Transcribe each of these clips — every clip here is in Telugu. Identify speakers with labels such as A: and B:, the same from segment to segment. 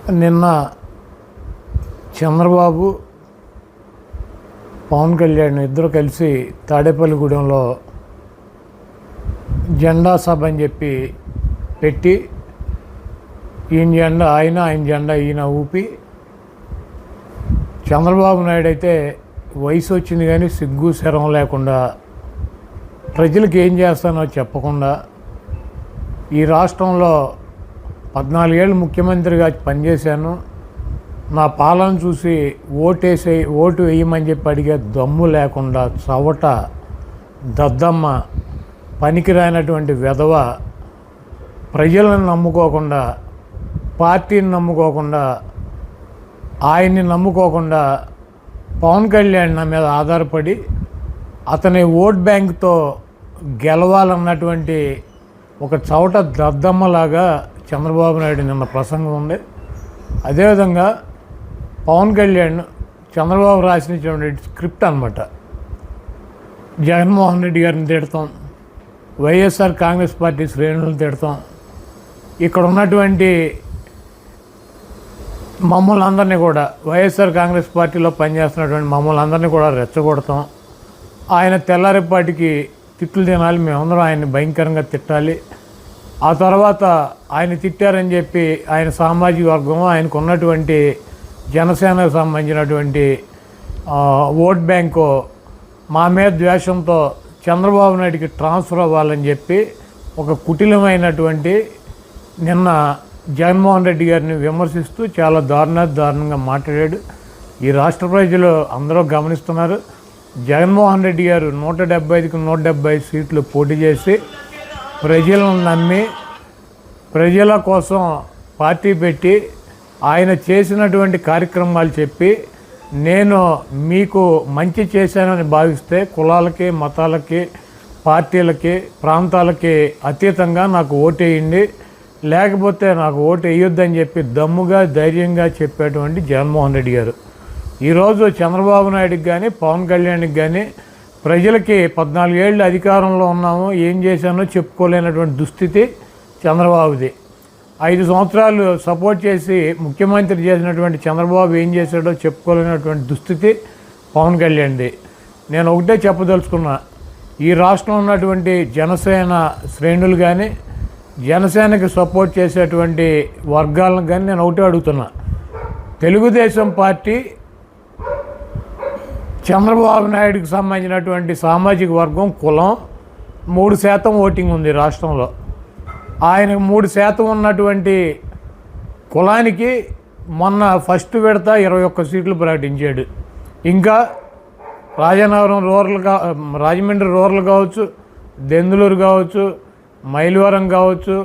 A: నిన్న చంద్రబాబు పవన్ కళ్యాణ్ ఇద్దరు కలిసి తాడేపల్లిగూడెంలో జెండా సభ అని చెప్పి పెట్టి ఈయన జెండా ఆయన ఆయన జెండా ఈయన ఊపి చంద్రబాబు నాయుడు అయితే వయసు వచ్చింది కానీ సిగ్గు శరం లేకుండా ప్రజలకు ఏం చేస్తానో చెప్పకుండా ఈ రాష్ట్రంలో పద్నాలుగేళ్ళు ముఖ్యమంత్రిగా పనిచేశాను. నా పాలన చూసి ఓటేసే ఓటు వేయమని చెప్పి అడిగే దమ్ము లేకుండా చవట దద్దమ్మ పనికిరానటువంటి విధవ ప్రజలను నమ్ముకోకుండా పార్టీని నమ్ముకోకుండా ఆయన్ని నమ్ముకోకుండా పవన్ కళ్యాణ్ నా మీద ఆధారపడి అతని ఓట్ బ్యాంక్తో గెలవాలన్నటువంటి ఒక చవట దద్దమ్మలాగా చంద్రబాబు నాయుడు నిన్న ప్రసంగం ఉంది. అదేవిధంగా పవన్ కళ్యాణ్ చంద్రబాబు రాసినటువంటి స్క్రిప్ట్ అనమాట జగన్మోహన్ రెడ్డి గారిని తిడతాం. వైఎస్ఆర్ కాంగ్రెస్ పార్టీ శ్రేణులను తిడతాం. ఇక్కడ ఉన్నటువంటి మమ్మల్ని అందరినీ కూడా వైఎస్ఆర్ కాంగ్రెస్ పార్టీలో పనిచేస్తున్నటువంటి మమ్మల్ని అందరినీ కూడా రెచ్చగొడతాం. ఆయన తెల్లారిపాటికి తిట్లు తినాలి. మేమందరం ఆయన్ని భయంకరంగా తిట్టాలి. ఆ తర్వాత ఆయన తిట్టారని చెప్పి ఆయన సామాజిక వర్గం ఆయనకు ఉన్నటువంటి జనసేనకు సంబంధించినటువంటి ఓట్ బ్యాంకు మా మీద ద్వేషంతో చంద్రబాబు నాయుడికి ట్రాన్స్ఫర్ అవ్వాలని చెప్పి ఒక కుటిలమైనటువంటి నిన్న జగన్మోహన్ రెడ్డి గారిని విమర్శిస్తూ చాలా దారుణ దారుణంగా మాట్లాడాడు. ఈ రాష్ట్ర ప్రజలు అందరూ గమనిస్తున్నారు. జగన్మోహన్ రెడ్డి గారు నూట డెబ్బై ఐదుకి నూట డెబ్బై ఐదు సీట్లు పోటీ చేసి ప్రజలను నమ్మి ప్రజల కోసం పార్టీ పెట్టి ఆయన చేసినటువంటి కార్యక్రమాలు చెప్పి నేను మీకు మంచి చేశానని భావిస్తే కులాలకి మతాలకి పార్టీలకి ప్రాంతాలకి అతీతంగా నాకు ఓటేయండి. లేకపోతే నాకు ఓటు వేయొద్దని చెప్పి దమ్ముగా ధైర్యంగా చెప్పేటువంటి జగన్మోహన్ రెడ్డి గారు. ఈరోజు చంద్రబాబు నాయుడుకి కానీ పవన్ కళ్యాణ్కి కానీ ప్రజలకి పద్నాలుగేళ్ళు అధికారంలో ఉన్నాము ఏం చేశానో చెప్పుకోలేనటువంటి దుస్థితి చంద్రబాబుది. ఐదు సంవత్సరాలు సపోర్ట్ చేసి ముఖ్యమంత్రి చేసినటువంటి చంద్రబాబు ఏం చేశాడో చెప్పుకోలేనటువంటి దుస్థితి పవన్ కళ్యాణ్ది. నేను ఒకటే చెప్పదలుచుకున్నా ఈ రాష్ట్రంలో ఉన్నటువంటి జనసేన శ్రేణులు కానీ జనసేనకి సపోర్ట్ చేసేటువంటి వర్గాలను కానీ నేను ఒకటే అడుగుతున్నా. తెలుగుదేశం పార్టీ చంద్రబాబు నాయుడుకి సంబంధించినటువంటి సామాజిక వర్గం కులం మూడు శాతం ఓటింగ్ ఉంది రాష్ట్రంలో. ఆయనకు మూడు శాతం ఉన్నటువంటి కులానికి మొన్న ఫస్ట్ విడత ఇరవై ఒక్క సీట్లు ప్రకటించాడు. ఇంకా రాజనగరం రూరల్ కా రాజమండ్రి రూరల్ కావచ్చు దెందులూరు కావచ్చు మైలవరం కావచ్చు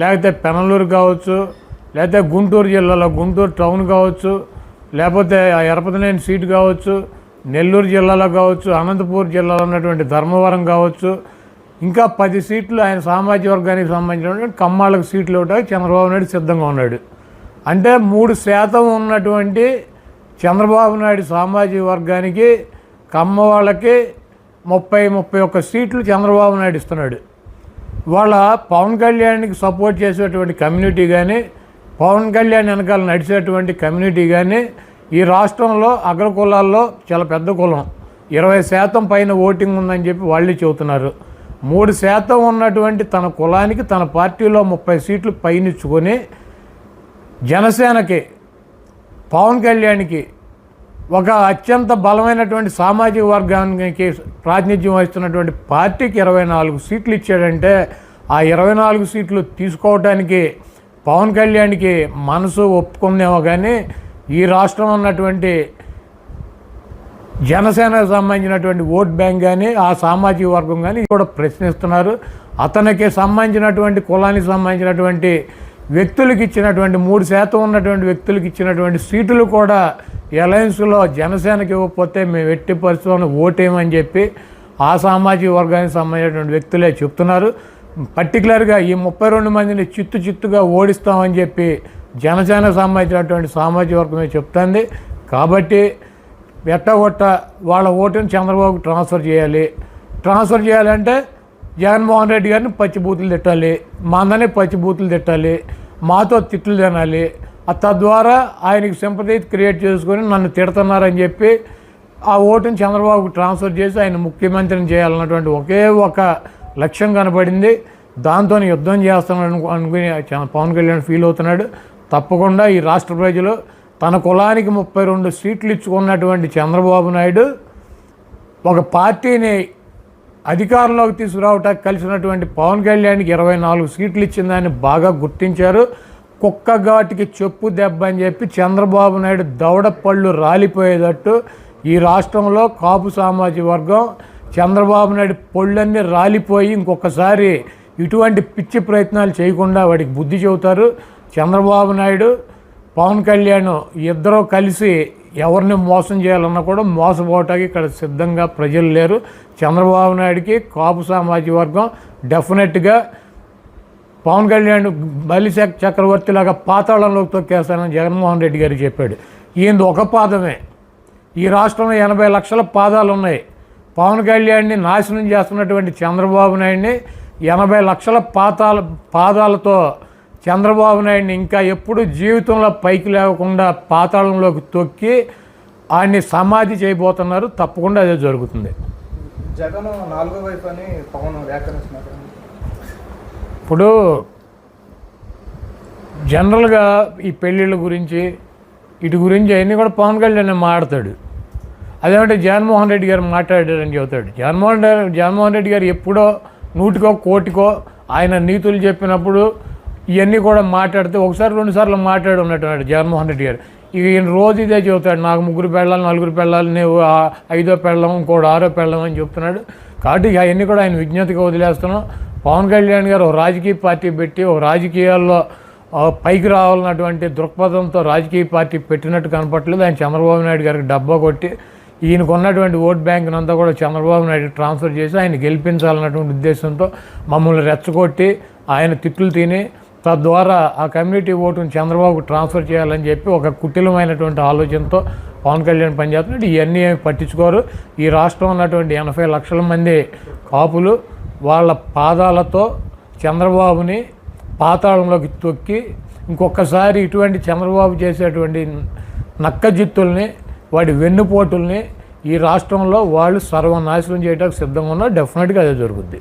A: లేకపోతే పెనలూరు కావచ్చు లేకపోతే గుంటూరు జిల్లాలో గుంటూరు టౌన్ కావచ్చు లేకపోతే ఆ ఎరపతినేని సీటు కావచ్చు నెల్లూరు జిల్లాలో కావచ్చు అనంతపూర్ జిల్లాలో ఉన్నటువంటి ధర్మవరం కావచ్చు ఇంకా పది సీట్లు ఆయన సామాజిక వర్గానికి సంబంధించినటువంటి కమ్మాళ్ళకు సీట్లు ఇవ్వడానికి చంద్రబాబు నాయుడు సిద్ధంగా ఉన్నాడు. అంటే మూడు శాతం ఉన్నటువంటి చంద్రబాబు నాయుడు సామాజిక వర్గానికి కమ్మ వాళ్ళకి ముప్పై ముప్పై ఒక్క సీట్లు చంద్రబాబు నాయుడు ఇస్తున్నాడు. వాళ్ళ పవన్ కళ్యాణ్కి సపోర్ట్ చేసేటువంటి కమ్యూనిటీ కానీ పవన్ కళ్యాణ్ వెనకాల నడిచేటువంటి కమ్యూనిటీ కానీ ఈ రాష్ట్రంలో అగ్ర కులాల్లో చాలా పెద్ద కులం. ఇరవై శాతం పైన ఓటింగ్ ఉందని చెప్పి వాళ్ళే చెబుతున్నారు. మూడు శాతం ఉన్నటువంటి తన కులానికి తన పార్టీలో ముప్పై సీట్లు పైనిచ్చుకొని జనసేనకి పవన్ కళ్యాణ్కి ఒక అత్యంత బలమైనటువంటి సామాజిక వర్గానికి ప్రాతినిధ్యం వహిస్తున్నటువంటి పార్టీకి ఇరవై నాలుగు సీట్లు ఇచ్చాడంటే ఆ ఇరవై నాలుగు సీట్లు తీసుకోవడానికి పవన్ కళ్యాణ్కి మనసు ఒప్పుకుందేమో కానీ ఈ రాష్ట్రంలో ఉన్నటువంటి జనసేనకు సంబంధించినటువంటి ఓట్ బ్యాంక్ కానీ ఆ సామాజిక వర్గం కానీ కూడా ప్రశ్నిస్తున్నారు. అతనికి సంబంధించినటువంటి కులానికి సంబంధించినటువంటి వ్యక్తులకు ఇచ్చినటువంటి మూడు శాతం ఉన్నటువంటి వ్యక్తులకు ఇచ్చినటువంటి సీటులు కూడా ఎలయన్స్లో జనసేనకి ఇవ్వకపోతే మేము ఎట్టి పరిస్థితుల్లో ఓటేయమని చెప్పి ఆ సామాజిక వర్గానికి సంబంధించినటువంటి వ్యక్తులే చెప్తున్నారు. పర్టికులర్గా ఈ ముప్పై రెండు మందిని చిత్తు చిత్తుగా ఓడిస్తామని చెప్పి జనసేన సంబంధించినటువంటి సామాజిక వర్గమే చెప్తుంది. కాబట్టి ఎట్టగొట్ట వాళ్ళ ఓటుని చంద్రబాబుకు ట్రాన్స్ఫర్ చేయాలి. ట్రాన్స్ఫర్ చేయాలంటే జగన్మోహన్ రెడ్డి గారిని పచ్చి బూతులు తిట్టాలి. మందని పచ్చి బూతులు తిట్టాలి. మాతో తిట్లు తినాలి. ఆ తద్వారా ఆయనకి సింపతి క్రియేట్ చేసుకొని నన్ను తిడుతున్నారని చెప్పి ఆ ఓటుని చంద్రబాబుకు ట్రాన్స్ఫర్ చేసి ఆయన ముఖ్యమంత్రిని చేయాలన్నటువంటి ఒకే ఒక లక్ష్యం కనబడింది దాంతో యుద్ధం చేస్తున్నాడు అనుకుని పవన్ కళ్యాణ్ ఫీల్ అవుతున్నాడు. తప్పకుండా ఈ రాష్ట్ర ప్రజలు తన కులానికి ముప్పై రెండు సీట్లు ఇచ్చుకున్నటువంటి చంద్రబాబు నాయుడు ఒక పార్టీని అధికారంలోకి తీసుకురావటానికి కలిసినటువంటి పవన్ కళ్యాణ్కి ఇరవై నాలుగు సీట్లు ఇచ్చిందని బాగా గుర్తించారు. కుక్క ఘాటికి చెప్పు దెబ్బ అని చెప్పి చంద్రబాబు నాయుడు దవడ పళ్ళు రాలిపోయేటట్టు ఈ రాష్ట్రంలో కాపు సామాజిక వర్గం చంద్రబాబు నాయుడు పళ్ళన్నీ రాలిపోయి ఇంకొకసారి ఇటువంటి పిచ్చి ప్రయత్నాలు చేయకుండా వాడికి బుద్ధి చెబుతారు. చంద్రబాబు నాయుడు పవన్ కళ్యాణ్ ఇద్దరూ కలిసి ఎవరిని మోసం చేయాలన్నా కూడా మోసపోవటానికి ఇక్కడ సిద్ధంగా ప్రజలు లేరు. చంద్రబాబు నాయుడికి కాపు సామాజిక వర్గం డెఫినెట్గా పవన్ కళ్యాణ్ బలి చక్రవర్తిలాగా పాతాళంలోకి తొక్కేస్తానని జగన్మోహన్ రెడ్డి గారు చెప్పాడు. ఈయనది ఒక పాదమే. ఈ రాష్ట్రంలో ఎనభై లక్షల పాదాలు ఉన్నాయి. పవన్ కళ్యాణ్ని నాశనం చేస్తున్నటువంటి చంద్రబాబు నాయుడిని ఎనభై లక్షల పాతాల పాదాలతో చంద్రబాబు నాయుడిని ఇంకా ఎప్పుడు జీవితంలో పైకి లేకుండా పాతాళంలోకి తొక్కి ఆయన్ని సమాధి చేయబోతున్నారు. తప్పకుండా అదే జరుగుతుంది.
B: జగన్ నాలుగో వైపు అని పవన్ వ్యాఖ్యానిస్తున్నారు.
A: ఇప్పుడు జనరల్గా ఈ పెళ్ళిళ్ళ గురించి ఇటు గురించి అవన్నీ కూడా పవన్ కళ్యాణ్ మాట్లాడతాడు. అదేమంటే జగన్మోహన్ రెడ్డి గారు మాట్లాడారని చెబుతాడు. జగన్మోహన్ రెడ్డి జగన్మోహన్ రెడ్డి గారు ఎప్పుడో నూటికో కోటికో ఆయన నీతులు చెప్పినప్పుడు ఇవన్నీ కూడా మాట్లాడితే ఒకసారి రెండుసార్లు మాట్లాడి ఉన్నట్టున్నాడు జగన్మోహన్ రెడ్డి గారు. ఇక ఈయన రోజు ఇదే చెబుతాడు నాకు ముగ్గురు పెళ్ళాలి నలుగురు పెళ్ళాలి నువ్వు ఐదో పెళ్ళం ఇంకోటి ఆరో పెళ్ళం అని చెప్తున్నాడు. కాబట్టి అవన్నీ కూడా ఆయన విజ్ఞతగా వదిలేస్తున్నాం. పవన్ కళ్యాణ్ గారు ఒక రాజకీయ పార్టీ పెట్టి ఒక రాజకీయాల్లో పైకి రావాలన్నటువంటి దృక్పథంతో రాజకీయ పార్టీ పెట్టినట్టు కనపట్లేదు ఆయన చంద్రబాబు నాయుడు గారికి డబ్బా కొట్టి ఈయనకు ఉన్నటువంటి ఓట్ బ్యాంక్ని అంతా కూడా చంద్రబాబు నాయుడు ట్రాన్స్ఫర్ చేసి ఆయన గెలిపించాలన్నటువంటి ఉద్దేశంతో మమ్మల్ని రెచ్చగొట్టి ఆయన తిట్లు తిని తద్వారా ఆ కమ్యూనిటీ ఓటును చంద్రబాబుకు ట్రాన్స్ఫర్ చేయాలని చెప్పి ఒక కుటిలమైనటువంటి ఆలోచనతో పవన్ కళ్యాణ్ పనిచేస్తున్నాడు. ఇవన్నీ ఏమి పట్టించుకోరు. ఈ రాష్ట్రం ఉన్నటువంటి ఎనభై లక్షల మంది కాపులు వాళ్ళ పాదాలతో చంద్రబాబుని పాతాళంలోకి తొక్కి ఇంకొకసారి ఇటువంటి చంద్రబాబు చేసేటువంటి నక్కజిత్తుల్ని వాడి వెన్నుపోటుల్ని ఈ రాష్ట్రంలో వాళ్ళు సర్వనాశనం చేయడానికి సిద్ధంగా ఉన్నారు. డెఫినెట్గా అదే జరుగుద్ది.